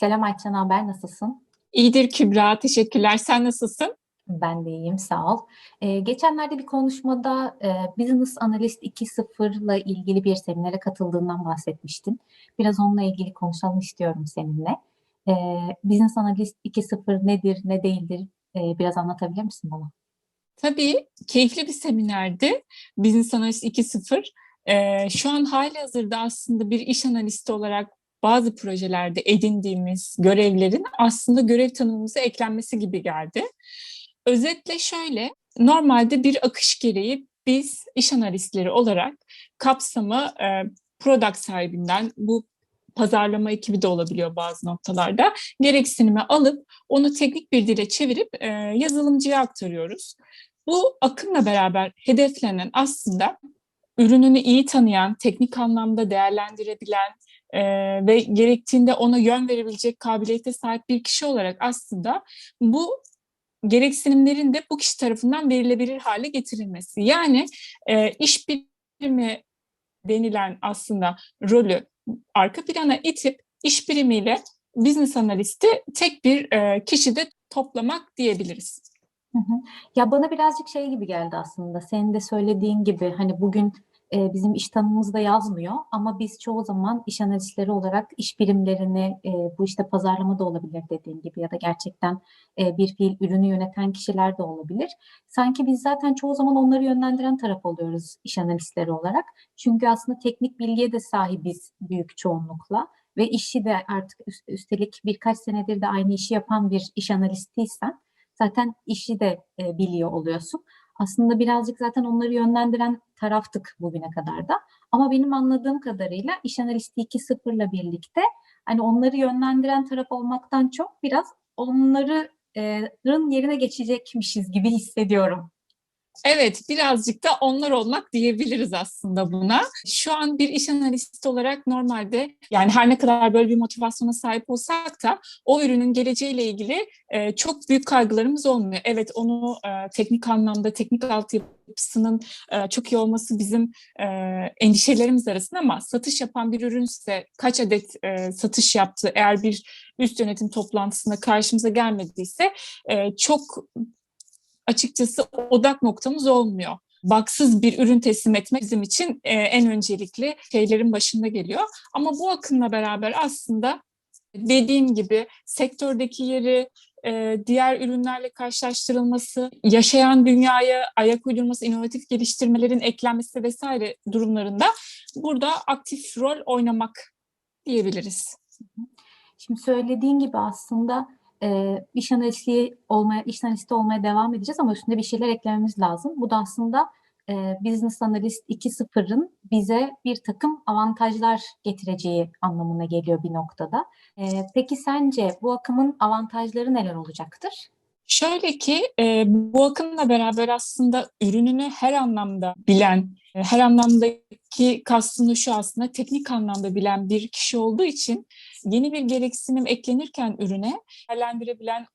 Selam Ayça'nın haber nasılsın? İyidir Kübra, teşekkürler. Sen nasılsın? Ben de iyiyim, sağ ol. Ee, geçenlerde bir konuşmada e, Business Analyst 2.0 ile ilgili bir seminere katıldığından bahsetmiştin. Biraz onunla ilgili konuşalım istiyorum seninle. Ee, Business Analyst 2.0 nedir, ne değildir? Ee, biraz anlatabilir misin bana? Tabii, keyifli bir seminerdi. Business Analyst 2.0. Ee, şu an hali hazırda aslında bir iş analisti olarak bazı projelerde edindiğimiz görevlerin aslında görev tanımımıza eklenmesi gibi geldi. Özetle şöyle, normalde bir akış gereği biz iş analistleri olarak kapsamı e, product sahibinden, bu pazarlama ekibi de olabiliyor bazı noktalarda, gereksinimi alıp onu teknik bir dile çevirip e, yazılımcıya aktarıyoruz. Bu akımla beraber hedeflenen aslında ürününü iyi tanıyan, teknik anlamda değerlendirebilen e, ve gerektiğinde ona yön verebilecek kabiliyete sahip bir kişi olarak aslında bu gereksinimlerin de bu kişi tarafından verilebilir hale getirilmesi. Yani e, iş birimi denilen aslında rolü arka plana itip iş birimiyle business analisti tek bir e, kişide toplamak diyebiliriz. Ya bana birazcık şey gibi geldi aslında. Senin de söylediğin gibi hani bugün e, bizim iş tanımımızda yazmıyor ama biz çoğu zaman iş analistleri olarak iş birimlerini e, bu işte pazarlama da olabilir dediğin gibi ya da gerçekten e, bir fiil ürünü yöneten kişiler de olabilir. Sanki biz zaten çoğu zaman onları yönlendiren taraf oluyoruz iş analistleri olarak. Çünkü aslında teknik bilgiye de sahibiz büyük çoğunlukla ve işi de artık üstelik birkaç senedir de aynı işi yapan bir iş analistiysen zaten işi de e, biliyor oluyorsun. Aslında birazcık zaten onları yönlendiren taraftık bugüne kadar da. Ama benim anladığım kadarıyla iş analisti 2.0 ile birlikte hani onları yönlendiren taraf olmaktan çok biraz onların yerine geçecekmişiz gibi hissediyorum. Evet, birazcık da onlar olmak diyebiliriz aslında buna. Şu an bir iş analisti olarak normalde yani her ne kadar böyle bir motivasyona sahip olsak da o ürünün geleceğiyle ilgili e, çok büyük kaygılarımız olmuyor. Evet, onu e, teknik anlamda, teknik altyapısının e, çok iyi olması bizim e, endişelerimiz arasında ama satış yapan bir ürünse kaç adet e, satış yaptı eğer bir üst yönetim toplantısında karşımıza gelmediyse e, çok açıkçası odak noktamız olmuyor. Baksız bir ürün teslim etmek bizim için e, en öncelikli şeylerin başında geliyor. Ama bu akımla beraber aslında dediğim gibi sektördeki yeri, e, diğer ürünlerle karşılaştırılması, yaşayan dünyaya ayak uydurması, inovatif geliştirmelerin eklenmesi vesaire durumlarında burada aktif rol oynamak diyebiliriz. Şimdi söylediğin gibi aslında e, iş analisti olmaya, iş analisti olmaya devam edeceğiz ama üstünde bir şeyler eklememiz lazım. Bu da aslında e, Business Analyst 2.0'ın bize bir takım avantajlar getireceği anlamına geliyor bir noktada. E, peki sence bu akımın avantajları neler olacaktır? Şöyle ki e, bu akımla beraber aslında ürününü her anlamda bilen, e, her anlamdaki kastını şu aslında teknik anlamda bilen bir kişi olduğu için yeni bir gereksinim eklenirken ürüne değerlendirebilen,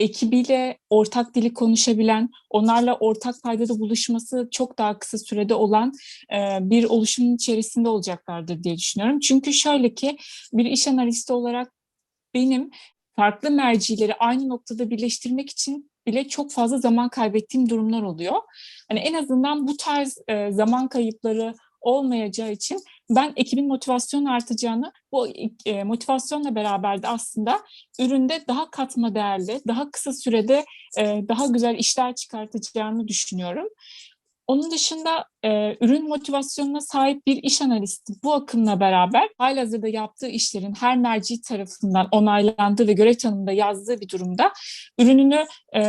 ekibiyle ortak dili konuşabilen, onlarla ortak paydada buluşması çok daha kısa sürede olan e, bir oluşumun içerisinde olacaklardır diye düşünüyorum. Çünkü şöyle ki bir iş analisti olarak benim farklı mercileri aynı noktada birleştirmek için bile çok fazla zaman kaybettiğim durumlar oluyor. Hani en azından bu tarz e, zaman kayıpları olmayacağı için ben ekibin motivasyon artacağını, bu e, motivasyonla beraber de aslında üründe daha katma değerli, daha kısa sürede e, daha güzel işler çıkartacağını düşünüyorum. Onun dışında e, ürün motivasyonuna sahip bir iş analisti bu akımla beraber halihazırda yaptığı işlerin her merci tarafından onaylandığı ve görev tanımında yazdığı bir durumda ürününü e,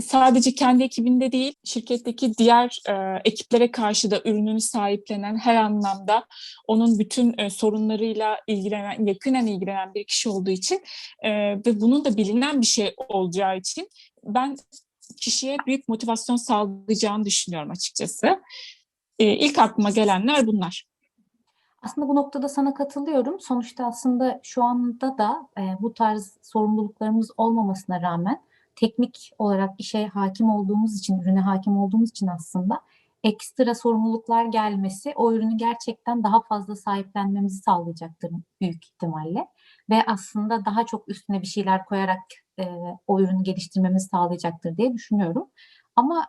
sadece kendi ekibinde değil, şirketteki diğer e, ekiplere karşı da ürününü sahiplenen her anlamda onun bütün e, sorunlarıyla ilgilenen, yakinen ilgilenen bir kişi olduğu için e, ve bunun da bilinen bir şey olacağı için ben kişiye büyük motivasyon sağlayacağını düşünüyorum açıkçası. E, ilk aklıma gelenler bunlar. Aslında bu noktada sana katılıyorum. Sonuçta aslında şu anda da e, bu tarz sorumluluklarımız olmamasına rağmen teknik olarak işe hakim olduğumuz için, ürüne hakim olduğumuz için aslında ekstra sorumluluklar gelmesi o ürünü gerçekten daha fazla sahiplenmemizi sağlayacaktır büyük ihtimalle. ve aslında daha çok üstüne bir şeyler koyarak e, o ürünü geliştirmemizi sağlayacaktır diye düşünüyorum. Ama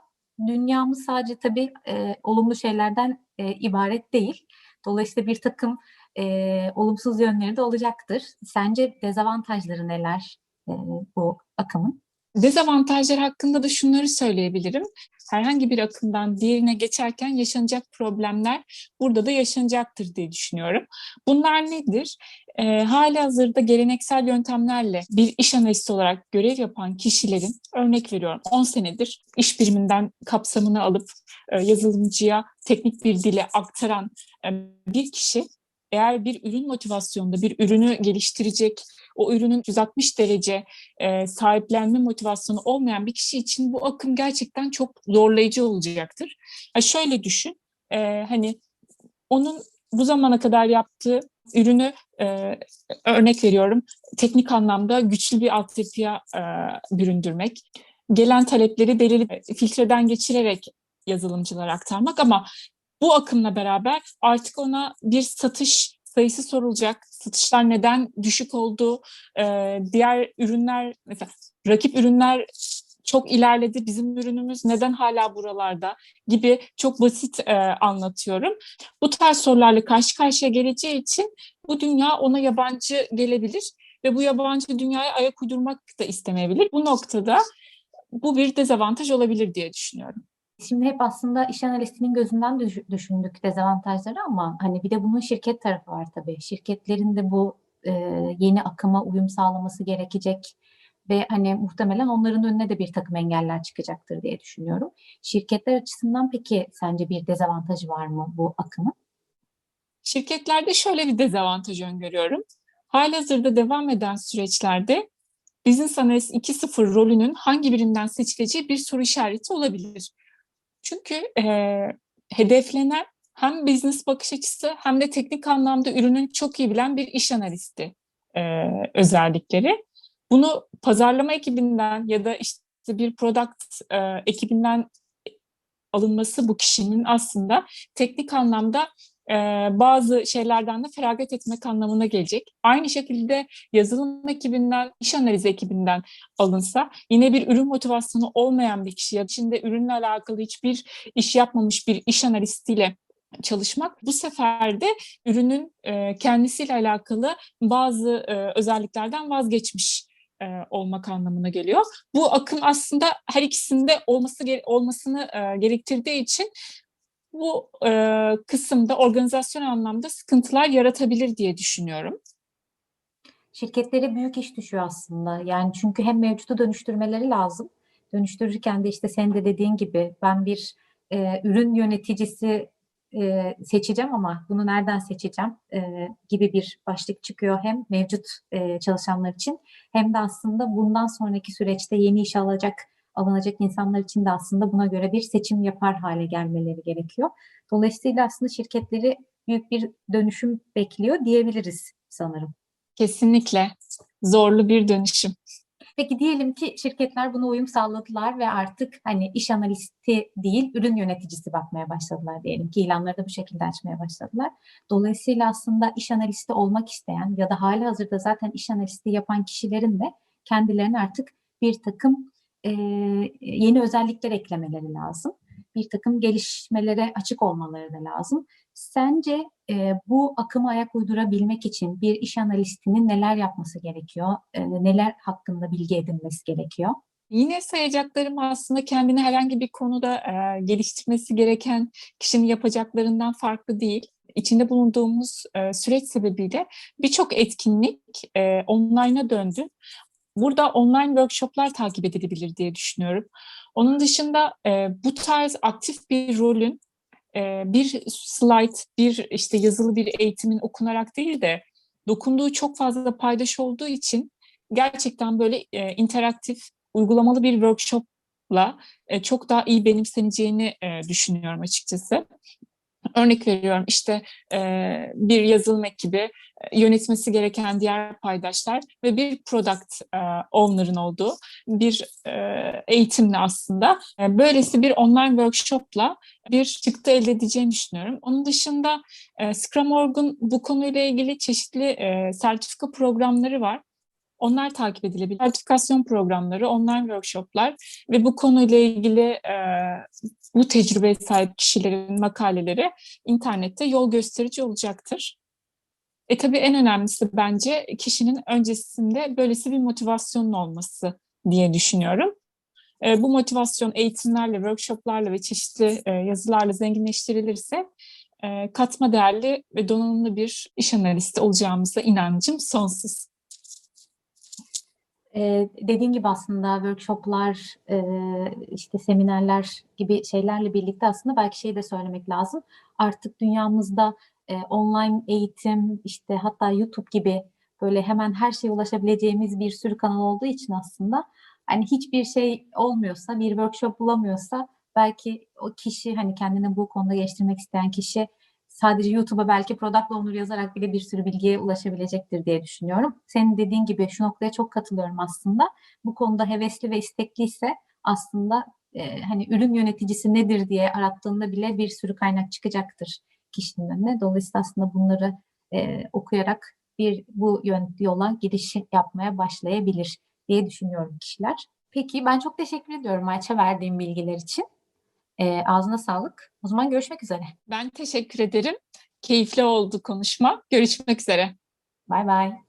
dünyamız sadece tabii e, olumlu şeylerden e, ibaret değil. Dolayısıyla bir takım e, olumsuz yönleri de olacaktır. Sence dezavantajları neler e, bu akımın? Dezavantajlar hakkında da şunları söyleyebilirim. Herhangi bir akımdan diğerine geçerken yaşanacak problemler burada da yaşanacaktır diye düşünüyorum. Bunlar nedir? E, hali hazırda geleneksel yöntemlerle bir iş analisti olarak görev yapan kişilerin, örnek veriyorum 10 senedir iş biriminden kapsamını alıp e, yazılımcıya teknik bir dile aktaran e, bir kişi eğer bir ürün motivasyonunda bir ürünü geliştirecek, o ürünün 160 derece e, sahiplenme motivasyonu olmayan bir kişi için bu akım gerçekten çok zorlayıcı olacaktır. Ha şöyle düşün, e, hani onun bu zamana kadar yaptığı ürünü e, örnek veriyorum teknik anlamda güçlü bir altyapıya e, büründürmek, gelen talepleri belirli filtreden geçirerek yazılımcılara aktarmak ama bu akımla beraber artık ona bir satış sayısı sorulacak. Satışlar neden düşük oldu? Ee, diğer ürünler, mesela rakip ürünler çok ilerledi. Bizim ürünümüz neden hala buralarda gibi çok basit e, anlatıyorum. Bu tarz sorularla karşı karşıya geleceği için bu dünya ona yabancı gelebilir ve bu yabancı dünyaya ayak uydurmak da istemeyebilir. Bu noktada bu bir dezavantaj olabilir diye düşünüyorum. Şimdi hep aslında iş analistinin gözünden düşündük dezavantajları ama hani bir de bunun şirket tarafı var tabii. Şirketlerin de bu e, yeni akıma uyum sağlaması gerekecek ve hani muhtemelen onların önüne de bir takım engeller çıkacaktır diye düşünüyorum. Şirketler açısından peki sence bir dezavantajı var mı bu akımın? Şirketlerde şöyle bir dezavantaj öngörüyorum. Halihazırda devam eden süreçlerde Business Analyst 2.0 rolünün hangi birinden seçileceği bir soru işareti olabilir. Çünkü e, hedeflenen hem business bakış açısı hem de teknik anlamda ürünün çok iyi bilen bir iş analisti e, özellikleri. Bunu pazarlama ekibinden ya da işte bir product e, ekibinden alınması bu kişinin aslında teknik anlamda bazı şeylerden de feragat etmek anlamına gelecek. Aynı şekilde yazılım ekibinden, iş analizi ekibinden alınsa yine bir ürün motivasyonu olmayan bir kişi ya içinde ürünle alakalı hiçbir iş yapmamış bir iş analistiyle çalışmak bu sefer de ürünün kendisiyle alakalı bazı özelliklerden vazgeçmiş olmak anlamına geliyor. Bu akım aslında her ikisinde olması olmasını gerektirdiği için bu e, kısımda organizasyon anlamda sıkıntılar yaratabilir diye düşünüyorum. Şirketlere büyük iş düşüyor aslında. Yani çünkü hem mevcutu dönüştürmeleri lazım. Dönüştürürken de işte senin de dediğin gibi ben bir e, ürün yöneticisi e, seçeceğim ama bunu nereden seçeceğim e, gibi bir başlık çıkıyor hem mevcut e, çalışanlar için hem de aslında bundan sonraki süreçte yeni iş alacak alınacak insanlar için de aslında buna göre bir seçim yapar hale gelmeleri gerekiyor. Dolayısıyla aslında şirketleri büyük bir dönüşüm bekliyor diyebiliriz sanırım. Kesinlikle zorlu bir dönüşüm. Peki diyelim ki şirketler buna uyum sağladılar ve artık hani iş analisti değil ürün yöneticisi bakmaya başladılar diyelim ki ilanları da bu şekilde açmaya başladılar. Dolayısıyla aslında iş analisti olmak isteyen ya da hali hazırda zaten iş analisti yapan kişilerin de kendilerine artık bir takım e, yeni özellikler eklemeleri lazım. Bir takım gelişmelere açık olmaları da lazım. Sence e, bu akıma ayak uydurabilmek için bir iş analistinin neler yapması gerekiyor? E, neler hakkında bilgi edinmesi gerekiyor? Yine sayacaklarım aslında kendini herhangi bir konuda e, geliştirmesi gereken kişinin yapacaklarından farklı değil. İçinde bulunduğumuz e, süreç sebebiyle birçok etkinlik e, online'a döndü burada online workshoplar takip edilebilir diye düşünüyorum. Onun dışında e, bu tarz aktif bir rolün e, bir slide, bir işte yazılı bir eğitimin okunarak değil de dokunduğu çok fazla paydaş olduğu için gerçekten böyle e, interaktif, uygulamalı bir workshopla e, çok daha iyi benimseneceğini e, düşünüyorum açıkçası. Örnek veriyorum işte e, bir yazılım ekibi, yönetmesi gereken diğer paydaşlar ve bir product e, owner'ın olduğu bir e, eğitimle aslında e, böylesi bir online workshopla bir çıktı elde edeceğini düşünüyorum. Onun dışında e, Scrum.org'un bu konuyla ilgili çeşitli e, sertifika programları var. Onlar takip edilebilir. Sertifikasyon programları, online workshoplar ve bu konuyla ilgili e, bu tecrübeye sahip kişilerin makaleleri internette yol gösterici olacaktır. E tabii en önemlisi bence kişinin öncesinde böylesi bir motivasyonun olması diye düşünüyorum. E, bu motivasyon eğitimlerle, workshoplarla ve çeşitli e, yazılarla zenginleştirilirse e, katma değerli ve donanımlı bir iş analisti olacağımıza inancım sonsuz. Ee, dediğin gibi aslında workshoplar, e, işte seminerler gibi şeylerle birlikte aslında belki şey de söylemek lazım. Artık dünyamızda e, online eğitim, işte hatta YouTube gibi böyle hemen her şeye ulaşabileceğimiz bir sürü kanal olduğu için aslında hani hiçbir şey olmuyorsa, bir workshop bulamıyorsa belki o kişi hani kendini bu konuda geliştirmek isteyen kişi sadece YouTube'a belki Product Owner yazarak bile bir sürü bilgiye ulaşabilecektir diye düşünüyorum. Senin dediğin gibi şu noktaya çok katılıyorum aslında. Bu konuda hevesli ve istekliyse aslında e, hani ürün yöneticisi nedir diye arattığında bile bir sürü kaynak çıkacaktır kişinin önüne. Dolayısıyla aslında bunları e, okuyarak bir bu yön, yola giriş yapmaya başlayabilir diye düşünüyorum kişiler. Peki ben çok teşekkür ediyorum Ayça verdiğim bilgiler için. E, ağzına sağlık. O zaman görüşmek üzere. Ben teşekkür ederim. Keyifli oldu konuşma. Görüşmek üzere. Bay bay.